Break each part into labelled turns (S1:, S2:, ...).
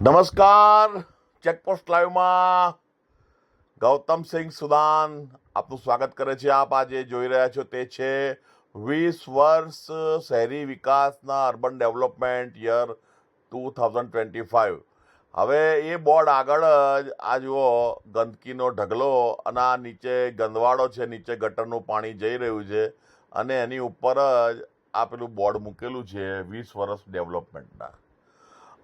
S1: નમસ્કાર. ચેકપોસ્ટ લાઈવમાં ગૌતમસિંહ સુદાન આપનું સ્વાગત કરે છે. આપ આજે જોઈ રહ્યા છો તે છે વીસ વર્ષ શહેરી વિકાસના urban development year two thousand twenty five હવે એ બોર્ડ આગળ જ, આ જુઓ, ગંદકીનો ઢગલો અને આ નીચે ગંદવાડો છે, નીચે ગટરનું પાણી જઈ રહ્યું છે અને એની ઉપર જ આ પેલું બોર્ડ મૂકેલું છે વીસ વર્ષ ડેવલપમેન્ટના.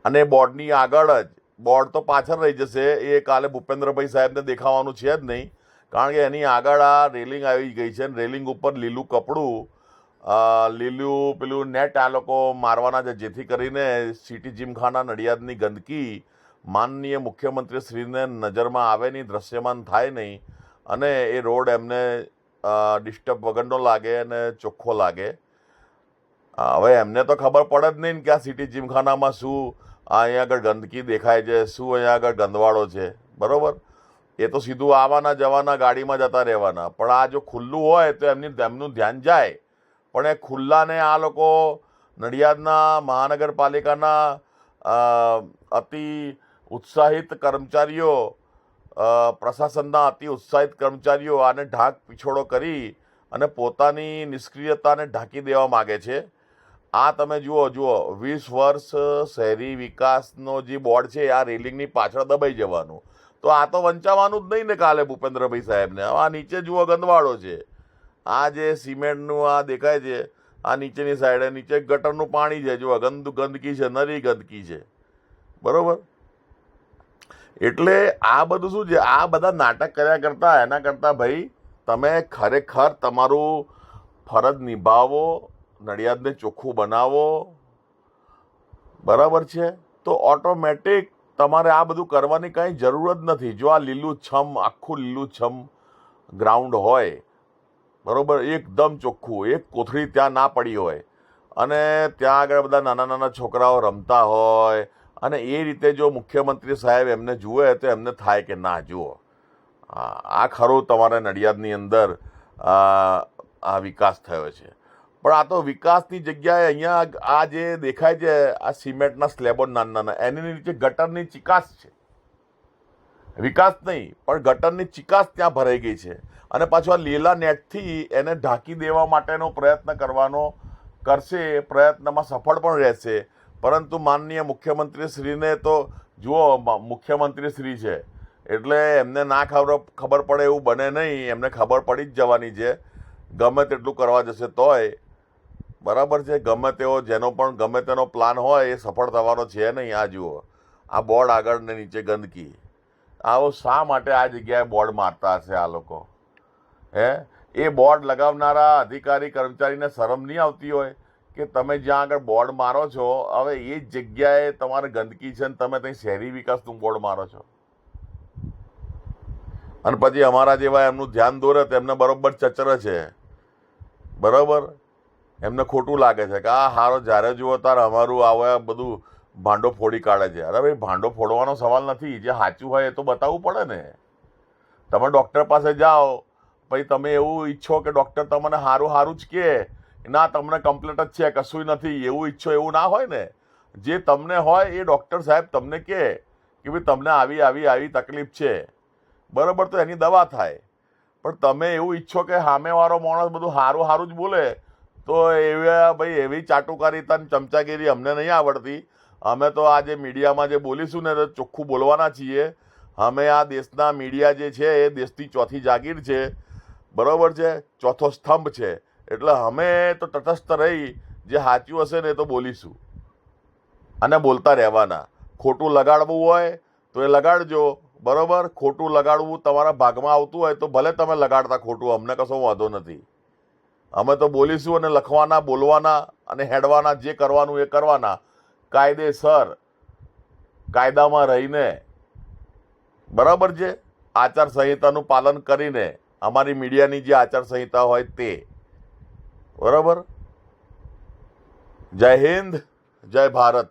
S1: અને બોર્ડની આગળ જ, બોર્ડ તો પાછળ રહી જશે, એ કાલે ભૂપેન્દ્રભાઈ સાહેબને દેખાવાનું છે જ નહીં. કારણ કે એની આગળ આ રેલિંગ આવી ગઈ છે અને રેલિંગ ઉપર લીલું કપડું લીલું પેલું નેટ આ લોકો મારવાના છે, જેથી કરીને સિટી જીમખાના નડિયાદની ગંદકી માનનીય મુખ્યમંત્રી શ્રીને નજરમાં આવે નહીં, દ્રશ્યમાન થાય નહીં. અને એ રોડ એમને ડિસ્ટર્બ વગરનો લાગે અને ચોખ્ખો લાગે. હવે એમને તો ખબર પડે જ નહીં કે આ સિટી જીમખાનામાં શું આ અહીંયા આગળ ગંદકી દેખાય છે, શું અહીંયા આગળ ગંદવાડો છે? બરાબર? એ તો સીધું આવવાના જવાના ગાડીમાં જતા રહેવાના. પણ આ જો ખુલ્લું હોય તો એમની એમનું ધ્યાન જાય. પણ એ ખુલ્લાને આ લોકો નડિયાદના મહાનગરપાલિકાના અતિ ઉત્સાહિત કર્મચારીઓ પ્રશાસનના અતિ ઉત્સાહિત કર્મચારીઓ આને ઢાંક પીછોડો કરી અને પોતાની નિષ્ક્રિયતાને ઢાંકી દેવા માગે છે. આ તમે જુઓ જુઓ, વીસ વર્ષ શહેરી વિકાસનો જે બોર્ડ છે, આ રેલિંગની પાછળ દબાઈ જવાનું. તો આ તો વંચાવાનું જ નહીં ને કાલે ભૂપેન્દ્રભાઈ સાહેબને. આ નીચે જુઓ ગંદવાડો છે. આ જે સિમેન્ટનું આ દેખાય છે, આ નીચેની સાઈડે નીચે ગટરનું પાણી છે. જુઓ, ગંદ, ગંદકી છે, નરી ગંદકી છે. બરોબર? એટલે આ બધું શું છે? આ બધા નાટક કર્યા કરતાં, એના કરતાં ભાઈ, તમે ખરેખર તમારું ફરજ નિભાવો નડિયાદને ચોખ્ખું બનાવો. બરાબર છે? તો ઓટોમેટિક તમારે આ બધું કરવાની કાંઈ જરૂર જ નથી. જો આ લીલું છમ, આખું લીલું છમ ગ્રાઉન્ડ હોય, બરાબર? એકદમ ચોખ્ખું, એક કોથળી ત્યાં ના પડી હોય. અને ત્યાં આગળ બધા નાના નાના છોકરાઓ રમતા હોય. અને એ રીતે જો મુખ્યમંત્રી સાહેબ એમને જુએ, તો એમને થાય કે ના જુઓ. આ ખરું તમારા નડિયાદની અંદર આ વિકાસ થયો છે. પણ આ તો વિકાસની જગ્યાએ અહીંયા આ જે દેખાય છે, આ સિમેન્ટના સ્લેબો નાના નાના, એની નીચે ગટરની ચિકાસ છે. વિકાસ નહીં, પણ ગટરની ચિકાસ ત્યાં ભરાઈ ગઈ છે. અને પાછું આ લીલા નેટથી એને ઢાંકી દેવા માટેનો પ્રયત્ન કરવાનો, કરશે પ્રયત્નમાં સફળ પણ રહેશે. પરંતુ માનનીય મુખ્યમંત્રી શ્રીને તો જુઓ મુખ્યમંત્રીશ્રી મુખ્યમંત્રી શ્રી છે. એટલે એમને ના ખબર ખબર પડે એવું બને નહીં, એમને ખબર પડી જ જવાની છે. ગમે તેટલું કરવા જશે તોય. બરાબર છે, ગમે તેઓ, જેનો પણ ગમે તેનો પ્લાન હોય, એ સફળ થવાનો છે નહીં, આ જુઓ. આ બોર્ડ આગળ ને નીચે ગંદકી. આવો શા માટે આ જગ્યાએ બોર્ડ મારતા હશે આ લોકો? હે? એ બોર્ડ લગાવનારા અધિકારી, કર્મચારીને શરમ નહીં આવતી હોય કે તમે જ્યાં આગળ બોર્ડ મારો છો, હવે એ જ જગ્યાએ તમારે ગંદકી છે ને તમે ત્યાં શહેરી વિકાસનું બોર્ડ મારો છો. અને પછી અમારા જેવા એમનું ધ્યાન દોરે તો એમને બરોબર ચચર છે. બરોબર? એમને ખોટું લાગે છે કે, આ હારો, જ્યારે જુઓ ત્યારે અમારું આવે બધું ભાંડો ફોડી કાઢે છે. અરે ભાઈ, ભાંડો ફોડવાનો સવાલ નથી. જે સાચું હોય એ તો બતાવવું પડે ને. તમે ડૉક્ટર પાસે જાઓ, પછી તમે એવું ઈચ્છો કે ડૉક્ટર તમને સારું સારું જ કહે. ના, તમને કમ્પ્લેટ જ છે કશું નથી. એવું ઈચ્છો, એવું ના હોય ને. જે તમને હોય એ ડૉક્ટર સાહેબ તમને કહે કે ભાઈ, તમને આવી આવી આવી તકલીફ છે. બરાબર, તો એની દવા થાય. પણ તમે એવું ઈચ્છો કે સામેવાળો માણસ બધું સારું સારું જ બોલે તો એવા ભાઈ, એવી ચાટુકારીતા ને ચમચાગીરી અમને નહીં આવડતી. અમે તો આ જે મીડિયામાં જે બોલીશું ને, તો ચોખ્ખું બોલવાના છીએ. અમે આ દેશના મીડિયા જે છે, એ દેશની ચોથી જાગીર છે. બરાબર છે? ચોથો સ્તંભ છે. એટલે અમે તો તટસ્થ રહી, જે સાચું હશે ને એ તો બોલીશું. અને બોલતા રહેવાના. ખોટું લગાડવું હોય, તો એ લગાડજો. બરાબર? ખોટું લગાડવું તમારા ભાગમાં આવતું હોય, તો ભલે તમે લગાડતા ખોટું, અમને કશો વાંધો નથી. અમે તો બોલીશું અને લખવાના, બોલવાના અને હેડવાના, જે કરવાનું એ કરવાના. કાયદેસર કાયદામાં રહીને, બરાબર છે? આચાર સંહિતાનું પાલન કરીને, અમારી મીડિયાની જે આચાર સંહિતા હોય તે. બરાબર? જય હિન્દ, જય ભારત.